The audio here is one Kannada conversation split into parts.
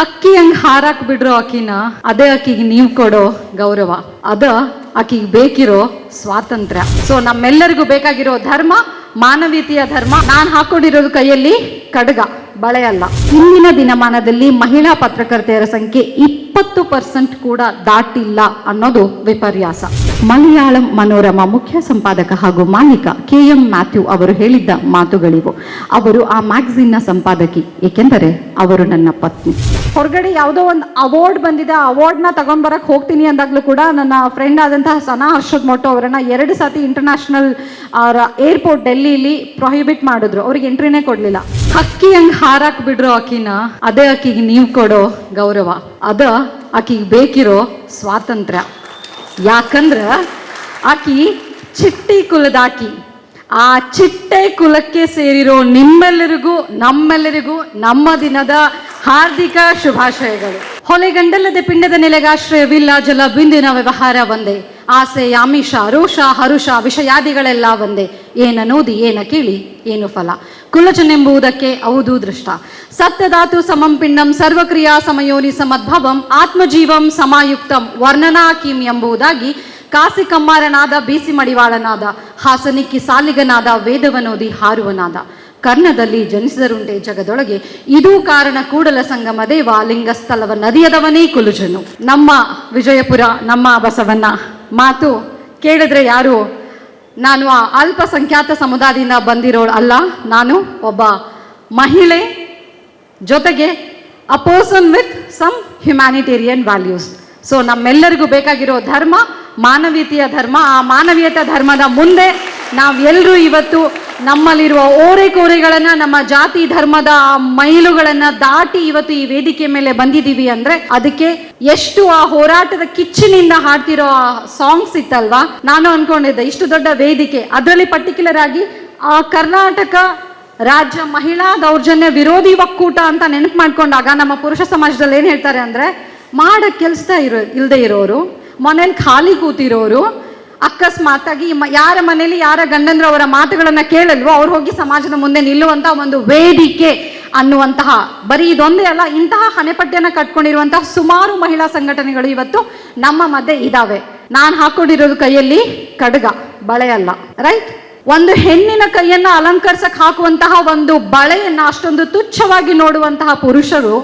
ಹಕ್ಕಿ ಹಂಗ್ ಹಾರಾಕ್ ಬಿಡ್ರೋ ಆಕಿನ, ಅದೇ ಆಕಿಗೆ ನೀವು ಕೊಡೋ ಗೌರವ. ಅದ ಆಕಿಗೆ ಬೇಕಿರೋ ಸ್ವಾತಂತ್ರ್ಯ. ಸೊ ನಮ್ಮೆಲ್ಲರಿಗೂ ಬೇಕಾಗಿರೋ ಧರ್ಮ, ಮಾನವೀಯತೆಯ ಧರ್ಮ, ನಾನು ಹಾಕೊಂಡಿರೋದು ಕೈಯಲ್ಲಿ ಕಡಗ. ಬಳೆ ಅಲ್ಲ ಇಂದಿನ ದಿನಮಾನದಲ್ಲಿ ಮಹಿಳಾ ಪತ್ರಕರ್ತೆಯರ ಸಂಖ್ಯೆ ಇಪ್ಪತ್ತು ಪರ್ಸೆಂಟ್ ಕೂಡ ದಾಟಿಲ್ಲ ಅನ್ನೋದು ವಿಪರ್ಯಾಸ. ಮಲಯಾಳಂ ಮನೋರಮ ಮುಖ್ಯ ಸಂಪಾದಕ ಹಾಗೂ ಮಾಲೀಕ ಕೆ ಎಂ ಮ್ಯಾಥ್ಯೂ ಅವರು ಹೇಳಿದ್ದ ಮಾತುಗಳಿವು. ಅವರು ಆ ಮ್ಯಾಗಝಿನ್ನ ಸಂಪಾದಕಿ, ಏಕೆಂದರೆ ಅವರು ನನ್ನ ಪತ್ನಿ. ಹೊರಗಡೆ ಯಾವುದೋ ಒಂದು ಅವಾರ್ಡ್ ಬಂದಿದೆ, ಆ ಅವಾರ್ಡ್ನ ತಗೊಂಡ್ ಬರಕ್ ಹೋಗ್ತೀನಿ ಅಂದಾಗಲೂ ಕೂಡ ನನ್ನ ಫ್ರೆಂಡ್ ಆದಂತಹ ಸನಾ ಹರ್ಷದ್ ಮೊಟ್ಟೋ ಅವರನ್ನ ಎರಡು ಸಾತಿ ಇಂಟರ್ನ್ಯಾಷನಲ್ ಏರ್ಪೋರ್ಟ್ ಡೆಲ್ಲಿಲಿ ಪ್ರೊಹಿಬಿಟ್ ಮಾಡಿದ್ರು. ಅವ್ರಿಗೆ ಎಂಟ್ರಿನೇ ಕೊಡ್ಲಿಲ್ಲ. ಹಕ್ಕಿ ಹಂಗ್ ಹಾರಾಕ್ ಬಿಡ್ರೋ ಆಕಿನ, ಅದೇ ಆಕಿಗೆ ನೀವು ಕೊಡೋ ಗೌರವ. ಅದ ಆಕಿಗೆ ಬೇಕಿರೋ ಸ್ವಾತಂತ್ರ್ಯ. ಯಾಕಂದ್ರ ಆಕಿ ಚಿಟ್ಟಿ ಕುಲದಾಕಿ ಆ ಚಿಟ್ಟೆ ಕುಲಕ್ಕೆ ಸೇರಿರೋ ನಿಮ್ಮೆಲ್ಲರಿಗೂ, ನಮ್ಮೆಲ್ಲರಿಗೂ ನಮ್ಮ ದಿನದ ಹಾರ್ದಿಕ ಶುಭಾಶಯಗಳು. ಹೊಲೆಗಂಡಲ್ಲದೆ ಪಿಂಡದ ನೆಲೆಗಾಶ್ರಯವಿಲ್ಲ ಜಲ ಬಿಂದಿನ ವ್ಯವಹಾರ ಒಂದೇ. ಆಸೆ, ಆಮಿಷ, ರೋಷ, ಹರುಷ, ವಿಷಯಾದಿಗಳೆಲ್ಲ ಒಂದೇ. ಏನನೋದಿ ಏನ ಕೇಳಿ, ಏನು ಫಲ. ಕುಲಚನೆಂಬುದಕ್ಕೆ ಹೌದು ದೃಷ್ಟ. ಸತ್ಯಧಾತು ಸಮಂ ಪಿಂಡಂ ಸರ್ವಕ್ರಿಯಾ ಸಮಯೋನಿ ಸಮದ್ಭವಂ ಆತ್ಮಜೀವಂ ಸಮಾಯುಕ್ತಂ ವರ್ಣನಾ ಕಿಂ ಎಂಬುದಾಗಿ ಕಾಸಿ ಕಮ್ಮಾರನಾದ, ಬೀಸಿ ಮಡಿವಾಳನಾದ, ಹಾಸನಿಕ್ಕಿ ಸಾಲಿಗನಾದ, ವೇದವನೋದಿ ಹಾರುವನಾದ. ಕರ್ಣದಲ್ಲಿ ಜನಿಸಿದರುಂಟೆ ಜಗದೊಳಗೆ. ಇದು ಕಾರಣ ಕೂಡಲ ಸಂಗಮ ದೇವ ಲಿಂಗಸ್ಥಲವ ನದಿಯದವನೇ ಕುಲುಜನು. ನಮ್ಮ ವಿಜಯಪುರ, ನಮ್ಮ ಬಸವಣ್ಣ. ಮಾತು ಕೇಳಿದ್ರೆ ಯಾರು? ನಾನು ಆ ಅಲ್ಪಸಂಖ್ಯಾತ ಸಮುದಾಯದಿಂದ ಬಂದಿರೋಳು ಅಲ್ಲ, ನಾನು ಒಬ್ಬ ಮಹಿಳೆ ಜೊತೆಗೆ a person with some humanitarian values so ನಮ್ಮೆಲ್ಲರಿಗೂ ಬೇಕಾಗಿರೋ ಧರ್ಮ, ಮಾನವೀಯತೆಯ ಧರ್ಮ. ಆ ಮಾನವೀಯತೆ ಧರ್ಮದ ಮುಂದೆ ನಾವೆಲ್ಲರೂ ಇವತ್ತು ನಮ್ಮಲ್ಲಿರುವ ಓರೆಕೋರೆಗಳನ್ನ, ನಮ್ಮ ಜಾತಿ ಧರ್ಮದ ಮೈಲುಗಳನ್ನ ದಾಟಿ ಇವತ್ತು ಈ ವೇದಿಕೆ ಮೇಲೆ ಬಂದಿದ್ದೀವಿ ಅಂದ್ರೆ ಅದಕ್ಕೆ ಎಷ್ಟು ಆ ಹೋರಾಟದ ಕಿಚ್ಚಿನಿಂದ ಹಾಡ್ತಿರೋ ಆ ಸಾಂಗ್ಸ್ ಇತ್ತಲ್ವಾ? ನಾನು ಅನ್ಕೊಂಡಿದ್ದೆ, ಇಷ್ಟು ದೊಡ್ಡ ವೇದಿಕೆ. ಅದರಲ್ಲಿ ಪರ್ಟಿಕ್ಯುಲರ್ ಆಗಿ ಆ ಕರ್ನಾಟಕ ರಾಜ್ಯ ಮಹಿಳಾ ದೌರ್ಜನ್ಯ ವಿರೋಧಿ ಒಕ್ಕೂಟ ಅಂತ ನೆನಪು ಮಾಡ್ಕೊಂಡಾಗ ನಮ್ಮ ಪುರುಷ ಸಮಾಜದಲ್ಲಿ ಏನ್ ಹೇಳ್ತಾರೆ ಅಂದ್ರೆ ಮಾಡಕ್ ಕೆಲ್ಸ ಇರೋ, ಇಲ್ದೇ ಇರೋರು, ಮನೇಲಿ ಖಾಲಿ ಕೂತಿರೋರು ಅಕಸ್ಮಾತಾಗಿ ಯಾರ ಮನೆಯಲ್ಲಿ ಯಾರ ಗಂಡಂದ್ರ ಅವರ ಮಾತುಗಳನ್ನ ಕೇಳಲ್ವೋ ಅವ್ರು ಹೋಗಿ ಸಮಾಜದ ಮುಂದೆ ನಿಲ್ಲುವಂತಹ ಒಂದು ವೇದಿಕೆ ಅನ್ನುವಂತಹ, ಬರೀ ಇದೊಂದೇ ಅಲ್ಲ, ಇಂತಹ ಹಣೆಪಟ್ಟಿಯನ್ನ ಕಟ್ಕೊಂಡಿರುವಂತಹ ಸುಮಾರು ಮಹಿಳಾ ಸಂಘಟನೆಗಳು ಇವತ್ತು ನಮ್ಮ ಮಧ್ಯೆ ಇದಾವೆ. ನಾನು ಹಾಕೊಂಡಿರೋದು ಕೈಯಲ್ಲಿ ಕಡಗ, ಬಳೆ ಅಲ್ಲ ರೈಟ್ ಒಂದು ಹೆಣ್ಣಿನ ಕೈಯನ್ನ ಅಲಂಕರಿಸಕ್ ಹಾಕುವಂತಹ ಒಂದು ಬಳೆಯನ್ನ ಅಷ್ಟೊಂದು ತುಚ್ಛವಾಗಿ ನೋಡುವಂತಹ ಪುರುಷರು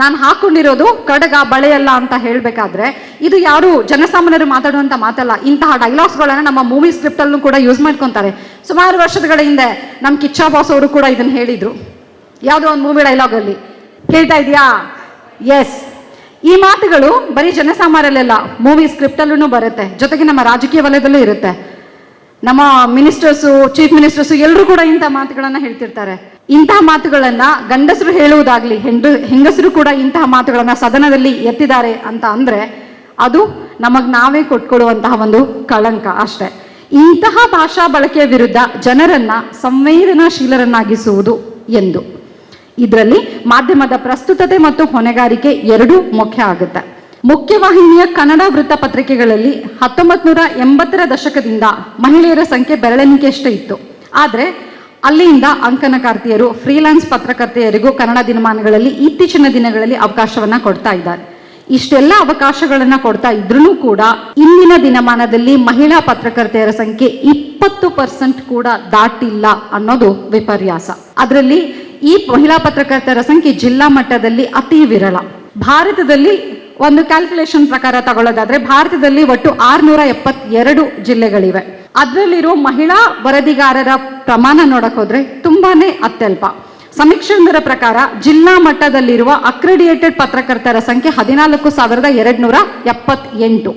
ನಾನು ಹಾಕೊಂಡಿರೋದು ಕಡಗ ಬಳೆಯಲ್ಲ ಅಂತ ಹೇಳಬೇಕಾದ್ರೆ ಇದು ಯಾರು ಜನಸಾಮಾನ್ಯರು ಮಾತಾಡುವಂಥ ಮಾತಲ್ಲ, ಇಂತಹ ಡೈಲಾಗ್ಸ್ಗಳನ್ನು ನಮ್ಮ ಮೂವಿ ಸ್ಕ್ರಿಪ್ಟಲ್ಲೂ ಕೂಡ ಯೂಸ್ ಮಾಡ್ಕೊತಾರೆ. ಸುಮಾರು ವರ್ಷಗಳ ಹಿಂದೆ ನಮ್ಮ ಕಿಚ್ಚಾ ಬಾಸ್ ಅವರು ಕೂಡ ಇದನ್ನ ಹೇಳಿದ್ರು. ಯಾವುದೋ ಒಂದು ಮೂವಿ ಡೈಲಾಗಲ್ಲಿ ಕೇಳ್ತಾ ಇದೆಯಾ? ಎಸ್ ಈ ಮಾತುಗಳು ಬರೀ ಜನಸಾಮಾನ್ಯರಲ್ಲೆಲ್ಲ ಮೂವಿ ಸ್ಕ್ರಿಪ್ಟಲ್ಲೂ ಬರುತ್ತೆ. ಜೊತೆಗೆ ನಮ್ಮ ರಾಜಕೀಯ ವಲಯದಲ್ಲೂ ಇರುತ್ತೆ. ನಮ್ಮ ಮಿನಿಸ್ಟರ್ಸು ಚೀಫ್ ಮಿನಿಸ್ಟರ್ಸು ಎಲ್ಲರೂ ಕೂಡ ಇಂಥ ಮಾತುಗಳನ್ನು ಹೇಳ್ತಿರ್ತಾರೆ. ಇಂತಹ ಮಾತುಗಳನ್ನ ಗಂಡಸರು ಹೇಳುವುದಾಗ್ಲಿ, ಹೆಂಡು, ಹೆಂಗಸರು ಕೂಡ ಇಂತಹ ಮಾತುಗಳನ್ನ ಸದನದಲ್ಲಿ ಎತ್ತಿದ್ದಾರೆ ಅಂತ ಅಂದ್ರೆ ಅದು ನಮಗ್ ನಾವೇ ಕೊಟ್ಕೊಡುವಂತಹ ಒಂದು ಕಳಂಕ ಅಷ್ಟೇ. ಇಂತಹ ಭಾಷಾ ಬಳಕೆಯ ವಿರುದ್ಧ ಜನರನ್ನ ಸಂವೇದನಾಶೀಲರನ್ನಾಗಿಸುವುದು ಎಂದು. ಇದರಲ್ಲಿ ಮಾಧ್ಯಮದ ಪ್ರಸ್ತುತತೆ ಮತ್ತು ಹೊಣೆಗಾರಿಕೆ ಎರಡೂ ಮುಖ್ಯ ಆಗುತ್ತೆ. ಮುಖ್ಯವಾಹಿನಿಯ ಕನ್ನಡ ವೃತ್ತಪತ್ರಿಕೆಗಳಲ್ಲಿ ಹತ್ತೊಂಬತ್ ನೂರ ಎಂಬತ್ತರ ದಶಕದಿಂದ ಮಹಿಳೆಯರ ಸಂಖ್ಯೆ ಬೆರಳೆಣಿಕೆಯಷ್ಟೇ ಇತ್ತು. ಆದರೆ ಅಲ್ಲಿಂದ ಅಂಕನಕಾರ್ತಿಯರು ಫ್ರೀಲಾನ್ಸ್ ಪತ್ರಕರ್ತೆಯರಿಗೂ ಕನ್ನಡ ದಿನಮಾನಗಳಲ್ಲಿ ಇತ್ತೀಚಿನ ದಿನಗಳಲ್ಲಿ ಅವಕಾಶವನ್ನ ಕೊಡ್ತಾ ಇದ್ದಾರೆ. ಇಷ್ಟೆಲ್ಲ ಅವಕಾಶಗಳನ್ನ ಕೊಡ್ತಾ ಇದ್ರೂ ಕೂಡ ಇಂದಿನ ದಿನಮಾನದಲ್ಲಿ ಮಹಿಳಾ ಪತ್ರಕರ್ತೆಯರ ಸಂಖ್ಯೆ ಇಪ್ಪತ್ತು ಪರ್ಸೆಂಟ್ ಕೂಡ ದಾಟಿಲ್ಲ ಅನ್ನೋದು ವಿಪರ್ಯಾಸ. ಅದರಲ್ಲಿ ಈ ಮಹಿಳಾ ಪತ್ರಕರ್ತರ ಸಂಖ್ಯೆ ಜಿಲ್ಲಾ ಮಟ್ಟದಲ್ಲಿ ಅತಿ ವಿರಳ. ಭಾರತದಲ್ಲಿ ಒಂದು ಕ್ಯಾಲ್ಕುಲೇಷನ್ ಪ್ರಕಾರ ತಗೊಳ್ಳೋದಾದ್ರೆ ಭಾರತದಲ್ಲಿ ಒಟ್ಟು ಆರ್ನೂರ ಎಪ್ಪತ್ತೆರಡು ಜಿಲ್ಲೆಗಳಿವೆ. ಅದರಲ್ಲಿರೋ ಮಹಿಳಾ ವರದಿಗಾರರ ಪ್ರಮಾಣ ನೋಡಕ್ ಹೋದ್ರೆ ತುಂಬಾನೇ ಅತ್ಯಲ್ಪ. ಸಮೀಕ್ಷೆಯೊಂದರ ಪ್ರಕಾರ ಜಿಲ್ಲಾ ಮಟ್ಟದಲ್ಲಿರುವ ಅಕ್ರೆಡಿಯೇಟೆಡ್ ಪತ್ರಕರ್ತರ ಸಂಖ್ಯೆ ಹದಿನಾಲ್ಕು ಸಾವಿರದ ಎರಡ್ನೂರ ಎಪ್ಪತ್ತೆಂಟು.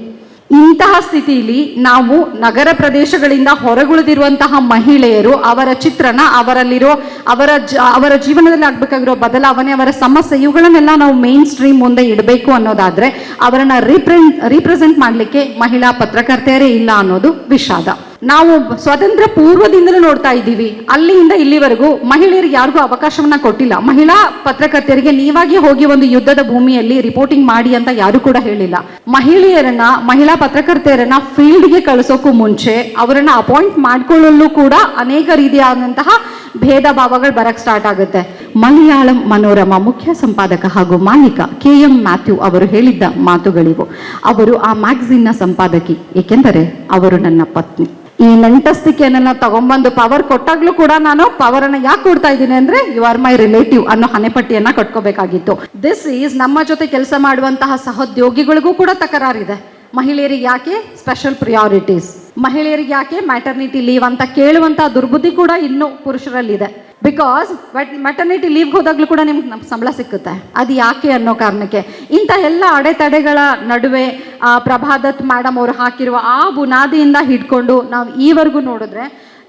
ಇಂತಹ ಸ್ಥಿತಿಯಲ್ಲಿ ನಾವು ನಗರ ಪ್ರದೇಶಗಳಿಂದ ಹೊರಗುಳಿದಿರುವಂತಹ ಮಹಿಳೆಯರು ಅವರ ಚಿತ್ರಣ, ಅವರಲ್ಲಿರೋ, ಅವರ ಅವರ ಜೀವನದಲ್ಲಿ ಆಗ್ಬೇಕಾಗಿರೋ ಬದಲಾವಣೆ, ಅವರ ಸಮಸ್ಯೆ ಇವುಗಳನ್ನೆಲ್ಲ ನಾವು ಮೇನ್ ಸ್ಟ್ರೀಮ್ ಮುಂದೆ ಇಡಬೇಕು ಅನ್ನೋದಾದ್ರೆ ಅವರನ್ನ ರೀಪ್ರೆಂಟ್, ರೀಪ್ರೆಸೆಂಟ್ ಮಾಡಲಿಕ್ಕೆ ಮಹಿಳಾ ಪತ್ರಕರ್ತೆಯರೇ ಇಲ್ಲ ಅನ್ನೋದು ವಿಷಾದ. ನಾವು ಸ್ವತಂತ್ರ ಪೂರ್ವದಿಂದಲೂ ನೋಡ್ತಾ ಇದ್ದೀವಿ. ಅಲ್ಲಿಯಿಂದ ಇಲ್ಲಿವರೆಗೂ ಮಹಿಳೆಯರಿಗೆ ಯಾರಿಗೂ ಅವಕಾಶವನ್ನ ಕೊಟ್ಟಿಲ್ಲ. ಮಹಿಳಾ ಪತ್ರಕರ್ತೆಯರಿಗೆ ನೀವಾಗಿ ಹೋಗಿ ಒಂದು ಯುದ್ಧದ ಭೂಮಿಯಲ್ಲಿ ರಿಪೋರ್ಟಿಂಗ್ ಮಾಡಿ ಅಂತ ಯಾರು ಕೂಡ ಹೇಳಿಲ್ಲ. ಮಹಿಳೆಯರನ್ನ, ಮಹಿಳಾ ಪತ್ರಕರ್ತೆಯರನ್ನ ಫೀಲ್ಡ್ಗೆ ಕಳಿಸೋಕ್ಕೂ ಮುಂಚೆ ಅವರನ್ನ ಅಪಾಯಿಂಟ್ ಮಾಡ್ಕೊಳ್ಳಲು ಕೂಡ ಅನೇಕ ರೀತಿಯಾದಂತಹ ಭೇದ ಭಾವಗಳು ಬರಕ್ ಸ್ಟಾರ್ಟ್ ಆಗುತ್ತೆ. ಮಲಯಾಳಂ ಮನೋರಮ ಮುಖ್ಯ ಸಂಪಾದಕ ಹಾಗೂ ಮಾಲೀಕ ಕೆ ಎಂ ಮ್ಯಾಥ್ಯೂ ಅವರು ಹೇಳಿದ್ದ ಮಾತುಗಳಿವು. ಅವರು ಆ ಮ್ಯಾಗಝಿನ್ನ ಸಂಪಾದಕಿ, ಏಕೆಂದರೆ ಅವರು ನನ್ನ ಪತ್ನಿ. ಈ ನಂಟಸ್ತಿಕೆಯನ್ನ ತಗೊಂಬಂದು ಪವರ್ ಕೊಟ್ಟಾಗ್ಲೂ ಕೂಡ ನಾನು ಪವರ್ ಅನ್ನ ಯಾಕೆ ಕೊಡ್ತಾ ಇದ್ದೀನಿ ಅಂದ್ರೆ ಯು ಆರ್ ಮೈ ರಿಲೇಟಿವ್ ಅನ್ನೋ ಹಣೆಪಟ್ಟಿಯನ್ನ ಕಟ್ಕೋಬೇಕಾಗಿತ್ತು. ದಿಸ್ ಈಸ್ ನಮ್ಮ ಜೊತೆ ಕೆಲಸ ಮಾಡುವಂತಹ ಸಹೋದ್ಯೋಗಿಗಳಿಗೂ ಕೂಡ ತಕರಾರಿದೆ. ಮಹಿಳೆಯರಿಗೆ ಯಾಕೆ? ಸ್ಪೆಷಲ್ ಪ್ರಿಯಾರಿಟೀಸ್ ಮಹಿಳೆಯರಿಗೆ ಯಾಕೆ ಮ್ಯಾಟರ್ನಿಟಿ ಲೀವ್ ಅಂತ ಕೇಳುವಂತಹ ದುರ್ಬುದ್ಧಿ ಕೂಡ ಇನ್ನು ಪುರುಷರಲ್ಲಿದೆ. ಬಿಕಾಸ್ ಬಟ್ ಮೆಟರ್ನಿಟಿ ಲೀವ್ಗೆ ಹೋದಾಗಲೂ ಕೂಡ ನಿಮ್ಗೆ ನಮ್ಮ ಸಂಬಳ ಸಿಕ್ಕುತ್ತೆ. ಅದು ಯಾಕೆ ಅನ್ನೋ ಕಾರಣಕ್ಕೆ. ಇಂಥ ಎಲ್ಲ ಅಡೆತಡೆಗಳ ನಡುವೆ ಪ್ರಭಾದತ್ ಮೇಡಮ್ ಅವರು ಹಾಕಿರುವ ಆ ಬುನಾದಿಯಿಂದ ಹಿಡ್ಕೊಂಡು ನಾವು ಈವರೆಗೂ ನೋಡಿದ್ರೆ,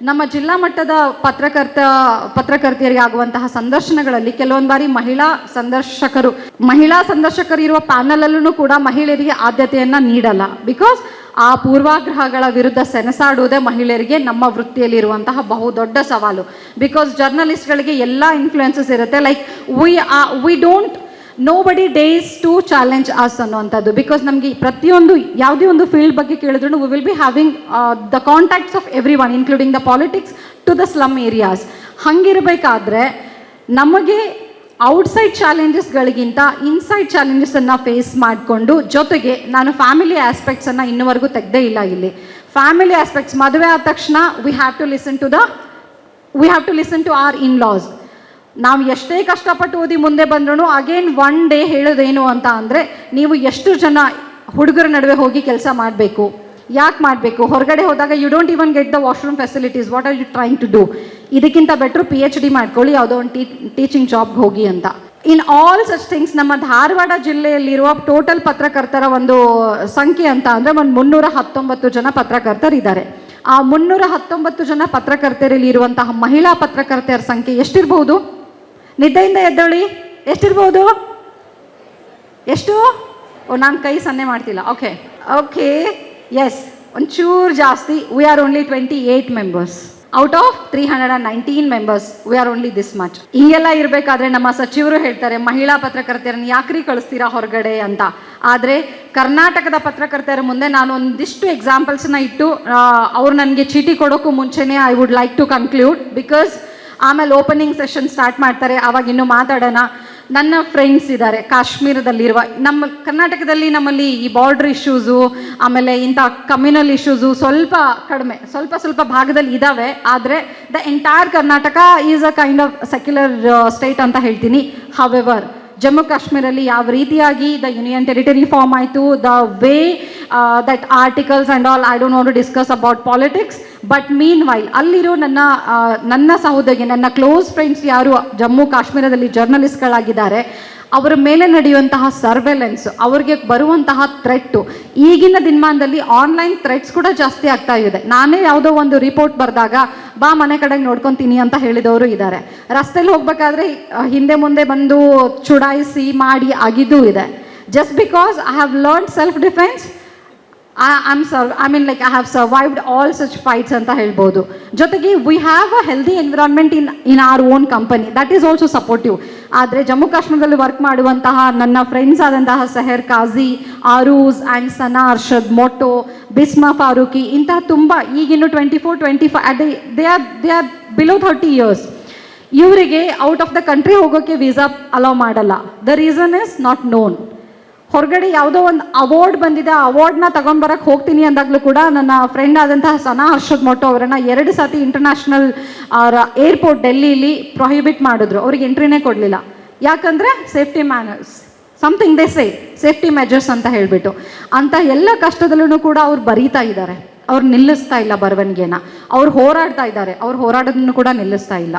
ನಮ್ಮ ಜಿಲ್ಲಾ ಮಟ್ಟದ ಪತ್ರಕರ್ತ, ಪತ್ರಕರ್ತೆಯರಿಗೆ ಆಗುವಂತಹ ಸಂದರ್ಶನಗಳಲ್ಲಿ ಕೆಲವೊಂದು ಬಾರಿ ಮಹಿಳಾ ಸಂದರ್ಶಕರು ಮಹಿಳಾ ಸಂದರ್ಶಕರು ಇರುವ ಪ್ಯಾನಲಲ್ಲೂ ಕೂಡ ಮಹಿಳೆಯರಿಗೆ ಆದ್ಯತೆಯನ್ನು ನೀಡಲ್ಲ. ಬಿಕಾಸ್ ಆ ಪೂರ್ವಾಗ್ರಹಗಳ ವಿರುದ್ಧ ಸೆಣಸಾಡುವುದೇ ಮಹಿಳೆಯರಿಗೆ ನಮ್ಮ ವೃತ್ತಿಯಲ್ಲಿರುವಂತಹ ಬಹುದೊಡ್ಡ ಸವಾಲು. ಬಿಕಾಸ್ ಜರ್ನಲಿಸ್ಟ್ಗಳಿಗೆ ಎಲ್ಲ ಇನ್ಫ್ಲುಯೆನ್ಸಸ್ ಇರುತ್ತೆ. Like we we don't nobody dares to challenge us ಅನ್ನುವಂಥದ್ದು. ಬಿಕಾಸ್ ನಮಗೆ ಪ್ರತಿಯೊಂದು, ಯಾವುದೇ ಒಂದು ಫೀಲ್ಡ್ ಬಗ್ಗೆ ಕೇಳಿದ್ರು we will be having the contacts of everyone including the politics to the slum areas ಹಂಗಿರಬೇಕಾದ್ರೆ, ನಮಗೆ ಔಟ್ಸೈಡ್ ಚಾಲೆಂಜಸ್ಗಳಿಗಿಂತ ಇನ್ಸೈಡ್ ಚಾಲೆಂಜಸನ್ನು ಫೇಸ್ ಮಾಡಿಕೊಂಡು ಜೊತೆಗೆ ನಾನು ಫ್ಯಾಮಿಲಿ ಆಸ್ಪೆಕ್ಟ್ಸನ್ನು ಇನ್ನುವರೆಗೂ ತೆಗ್ದೇ ಇಲ್ಲ ಇಲ್ಲಿ. ಫ್ಯಾಮಿಲಿ ಆಸ್ಪೆಕ್ಟ್ಸ್ ಮದುವೆ ಆದ ತಕ್ಷಣ we have to listen to the we have to listen to our in laws ನಾವು ಎಷ್ಟೇ ಕಷ್ಟಪಟ್ಟು ಓದಿ ಮುಂದೆ ಬಂದ್ರೂ ಅಗೇನ್ ಒನ್ ಡೇ ಹೇಳೋದೇನು ಅಂತ ಅಂದರೆ ನೀವು ಎಷ್ಟು ಜನ ಹುಡುಗರ ನಡುವೆ ಹೋಗಿ ಕೆಲಸ ಮಾಡಬೇಕು? ಯಾಕೆ ಮಾಡಬೇಕು? ಹೊರಗಡೆ ಹೋದಾಗ you don't even get the washroom facilities what are you trying to do ಇದಕ್ಕಿಂತ ಬೆಟ್ರು ಪಿ ಎಚ್ ಡಿ ಮಾಡ್ಕೊಳ್ಳಿ, ಯಾವುದೋ ಒಂದು ಟೀ ಟೀಚಿಂಗ್ ಜಾಬ್ಗೆ ಹೋಗಿ ಅಂತ. ಇನ್ ಆಲ್ ಸಚ್ ಥಿಂಗ್ಸ್ ನಮ್ಮ ಧಾರವಾಡ ಜಿಲ್ಲೆಯಲ್ಲಿರುವ ಟೋಟಲ್ ಪತ್ರಕರ್ತರ ಒಂದು ಸಂಖ್ಯೆ ಅಂತ ಅಂದರೆ ಒಂದು ಮುನ್ನೂರ ಹತ್ತೊಂಬತ್ತು ಜನ ಪತ್ರಕರ್ತರಿದ್ದಾರೆ ಆ ಮುನ್ನೂರ ಹತ್ತೊಂಬತ್ತು ಜನ ಪತ್ರಕರ್ತರಲ್ಲಿ ಇರುವಂತಹ ಮಹಿಳಾ ಪತ್ರಕರ್ತೆಯರ ಸಂಖ್ಯೆ ಎಷ್ಟಿರ್ಬೋದು? ನಿದ್ದೆಯಿಂದ ಎದ್ದೊಳಿ. ಎಷ್ಟಿರ್ಬೋದು? ಎಷ್ಟು? ಓ, ನಾನು ಕೈ ಸನ್ನೆ ಮಾಡ್ತಿಲ್ಲ. ಓಕೆ ಓಕೆ ಎಸ್ ಒಂಚೂರು ಜಾಸ್ತಿ. We are only twenty eight members out of three hundred and nineteen members we are only this much ಹಿಂಗೆಲ್ಲ ಇರಬೇಕಾದ್ರೆ ನಮ್ಮ ಸಚಿವರು ಹೇಳ್ತಾರೆ, ಮಹಿಳಾ ಪತ್ರಕರ್ತೆಯರನ್ನು ಯಾಕ್ರಿ ಕಳಿಸ್ತೀರಾ ಹೊರಗಡೆ ಅಂತ. ಆದರೆ ಕರ್ನಾಟಕದ ಪತ್ರಕರ್ತೆಯರ ಮುಂದೆ ನಾನು ಒಂದಿಷ್ಟು ಎಕ್ಸಾಂಪಲ್ಸ್ನ ಇಟ್ಟು ಅವ್ರು ನನಗೆ ಚೀಟಿ ಕೊಡೋಕ್ಕೂ ಮುಂಚೆನೇ I would like to conclude because ಆಮೇಲೆ ಓಪನಿಂಗ್ ಸೆಷನ್ ಸ್ಟಾರ್ಟ್ ಮಾಡ್ತಾರೆ ಆವಾಗ ಇನ್ನೂ ಮಾತಾಡೋಣ. ನನ್ನ ಫ್ರೆಂಡ್ಸ್ ಇದ್ದಾರೆ, ಕಾಶ್ಮೀರದಲ್ಲಿರುವ ನಮ್ಮ, ಕರ್ನಾಟಕದಲ್ಲಿ ನಮ್ಮಲ್ಲಿ ಈ ಬಾರ್ಡರ್ ಇಶ್ಯೂಸು ಆಮೇಲೆ ಇಂಥ ಕಮ್ಯುನಲ್ ಇಶ್ಯೂಸು ಸ್ವಲ್ಪ ಕಡಿಮೆ, ಸ್ವಲ್ಪ ಸ್ವಲ್ಪ ಭಾಗದಲ್ಲಿ ಇದ್ದಾವೆ ಆದರೆ the entire Karnataka is a kind of secular state ಅಂತ ಹೇಳ್ತೀನಿ. ಹವೆವರ್ ಜಮ್ಮು ಕಾಶ್ಮೀರಲ್ಲಿ ಯಾವ ರೀತಿಯಾಗಿ ದ ಯೂನಿಯನ್ ಟೆರಿಟರಿ ಫಾರ್ಮ್ ಆಯಿತು the way that articles and all I don't want to discuss about politics but meanwhile ಅಲ್ಲಿರೋ ನನ್ನ ನನ್ನ ಸಹೋದರಿ ನನ್ನ ಕ್ಲೋಸ್ ಫ್ರೆಂಡ್ಸ್ ಯಾರು, ಜಮ್ಮು ಕಾಶ್ಮೀರದಲ್ಲಿ ಜರ್ನಲಿಸ್ಟ್ಗಳಾಗಿದ್ದಾರೆ ಅವರ ಮೇಲೆ ನಡೆಯುವಂತಹ ಸರ್ವೆಲೆನ್ಸ್ ಅವ್ರಿಗೆ ಬರುವಂತಹ ಥ್ರೆಟ್ಟು ಈಗಿನ ದಿನಮಾನದಲ್ಲಿ ಆನ್ಲೈನ್ ಥ್ರೆಟ್ಸ್ ಕೂಡ ಜಾಸ್ತಿ ಆಗ್ತಾ ಇದೆ. ನಾನೇ ಯಾವುದೋ ಒಂದು ರಿಪೋರ್ಟ್ ಬರೆದಾಗ, ಬಾ ಮನೆ ಕಡೆಗೆ ನೋಡ್ಕೊತೀನಿ ಅಂತ ಹೇಳಿದವರು ಇದ್ದಾರೆ. ರಸ್ತೆಯಲ್ಲಿ ಹೋಗ್ಬೇಕಾದ್ರೆ, ಹಿಂದೆ ಮುಂದೆ ಬಂದು ಚುಡಾಯಿಸಿ ಮಾಡಿ ಆಗಿದ್ದೂ ಇದೆ. Just because I have learn self defence I am serve I mean like I have survived all such fights ಅಂತ ಹೇಳ್ಬೋದು. ಜೊತೆಗೆ we have a healthy environment in in our own company that is also supportive ಆದರೆ, ಜಮ್ಮು ಕಾಶ್ಮೀರದಲ್ಲಿ ವರ್ಕ್ ಮಾಡುವಂತಹ ನನ್ನ ಫ್ರೆಂಡ್ಸ್ ಆದಂತಹ ಸೆಹರ್ ಕಾಜಿ, ಆರೂಸ್ ಆ್ಯಂಡ್ ಸನಾ, ಅರ್ಷದ್, ಮೊಟೋ ಬಿಸ್ಮಾ ಫಾರೂಕಿ ಇಂತಹ ತುಂಬ ಈಗಿನ್ನು ಟ್ವೆಂಟಿ ಫೋರ್ ಟ್ವೆಂಟಿ ಫೈವ್ ಅದೇ they are they are below thirty years ಇವರಿಗೆ ಔಟ್ ಆಫ್ ದ ಕಂಟ್ರಿ ಹೋಗೋಕ್ಕೆ ವೀಸಾ ಅಲೋ ಮಾಡಲ್ಲ. The reason is not known ಹೊರಗಡೆ ಯಾವುದೋ ಒಂದು ಅವಾರ್ಡ್ ಬಂದಿದೆ, ಆ ಅವಾರ್ಡ್ನ ತಗೊಂಡ್ಬರಕ್ಕೆ ಹೋಗ್ತೀನಿ ಅಂದಾಗಲೂ ಕೂಡ ನನ್ನ ಫ್ರೆಂಡ್ ಆದಂತಹ ಸನಾ ಹರ್ಷದ್ ಮೊಟ್ಟೋ ಅವರನ್ನ ಎರಡು ಸತಿ ಇಂಟರ್ನ್ಯಾಷನಲ್ ಏರ್ಪೋರ್ಟ್ ಡೆಲ್ಲಿಲಿ ಪ್ರೊಹಿಬಿಟ್ ಮಾಡಿದ್ರು. ಅವ್ರಿಗೆ ಎಂಟ್ರಿನೇ ಕೊಡಲಿಲ್ಲ. ಯಾಕಂದರೆ safety manners something they say safety measures ಅಂತ ಹೇಳಿಬಿಟ್ಟು. ಅಂತ ಎಲ್ಲ ಕಷ್ಟದಲ್ಲೂ ಕೂಡ ಅವ್ರು ಬರೀತಾ ಇದ್ದಾರೆ. ಅವ್ರು ನಿಲ್ಲಿಸ್ತಾ ಇಲ್ಲ ಬರವಣಿಗೆನ. ಅವ್ರು ಹೋರಾಡ್ತಾ ಇದ್ದಾರೆ. ಅವ್ರು ಹೋರಾಡೋದನ್ನು ಕೂಡ ನಿಲ್ಲಿಸ್ತಾ ಇಲ್ಲ.